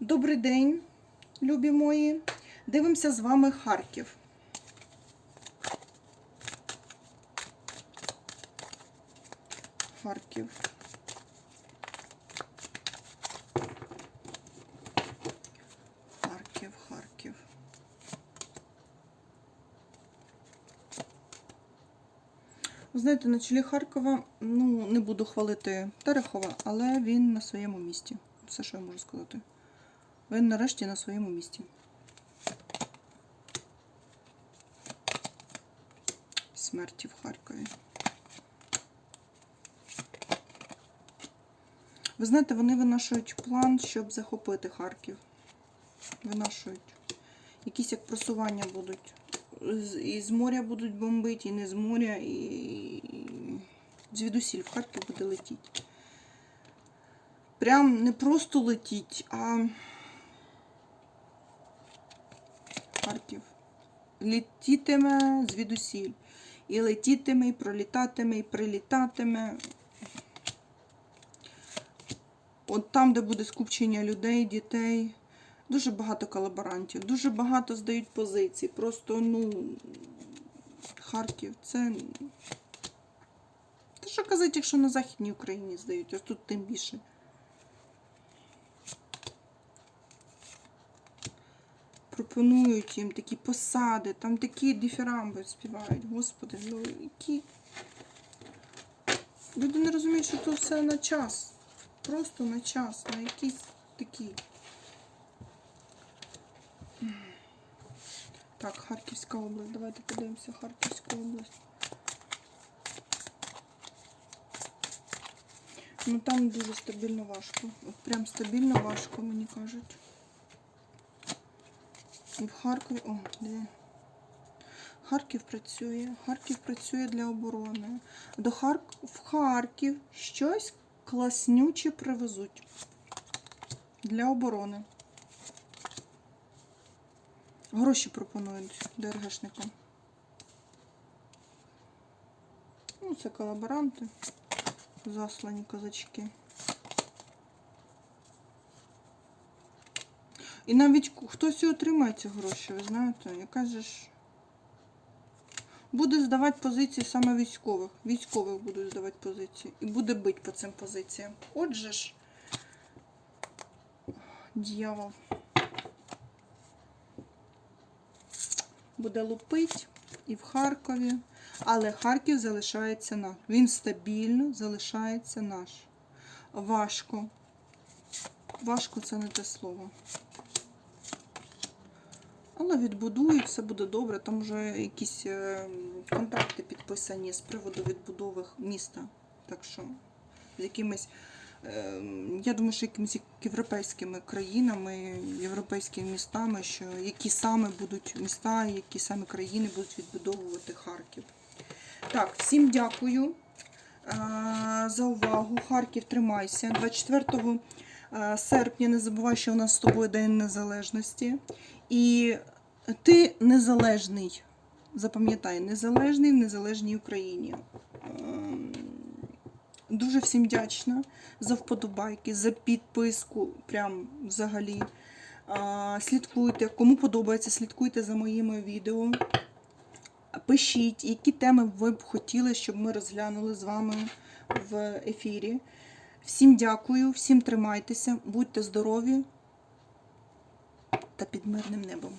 Добрий день, любі мої. Дивимося з вами Харків. Харків. Харків, Харків. Ви знаєте, на чолі Харкова, ну, не буду хвалити Терехова, але він на своєму місці. Все, що я можу сказати. Він нарешті на своєму місці. Смерті в Харкові. Ви знаєте, вони винашують план, щоб захопити Харків. Винашують. Якісь як просування будуть. І з моря будуть бомбити, і не з моря, і звідусіль в Харків буде летіти. Прям не просто летіть, а Харків. Летітиме звідусіль. І летітиме, і пролітатиме, і прилітатиме. От там, де буде скупчення людей, дітей. Дуже багато колаборантів, дуже багато здають позицій. Просто, ну, Харків, це. Та що казати, якщо на Західній Україні здають, ось тут тим більше. Пропонують їм такі посади, там такі дифірамби співають. Господи, ну які. Люди не розуміють, що тут все на час. Просто на час, на якісь такі. Так, Харківська область. Давайте подивимося Харківську область. Ну там дуже стабільно важко. От прям стабільно важко, мені кажуть. В Харкові. О, де? Харків працює. Харків працює для оборони. До Харк... В Харків щось класнюче привезуть для оборони. Гроші пропонують ДРГшникам. Ну, це колаборанти, заслані козачки. І навіть хтось і отримає ці гроші, ви знаєте, яка же ж буде здавати позиції саме військових. Військових будуть здавати позиції. І буде бити по цим позиціям. Отже ж, дьявол. буде лупить і в Харкові. Але Харків залишається наш. Він стабільно залишається наш. Важко. Важко це не те слово. Але відбудують, все буде добре. Там вже якісь е, контракти підписані з приводу відбудови міста. Так що з якимись, е, я думаю, що якимись європейськими країнами, європейськими містами, що які саме будуть міста, які саме країни будуть відбудовувати Харків. Так, всім дякую е, за увагу. Харків тримайся. 24 е, серпня не забувай, що у нас з тобою День Незалежності. І ти незалежний. Запам'ятай, незалежний в незалежній Україні. Ем, Дуже всім вдячна за вподобайки, за підписку. Прям взагалі. Слідкуйте, кому подобається, слідкуйте за моїми відео. Пишіть, які теми ви б хотіли, щоб ми розглянули з вами в ефірі. Всім дякую, всім тримайтеся, будьте здорові та під мирним небом.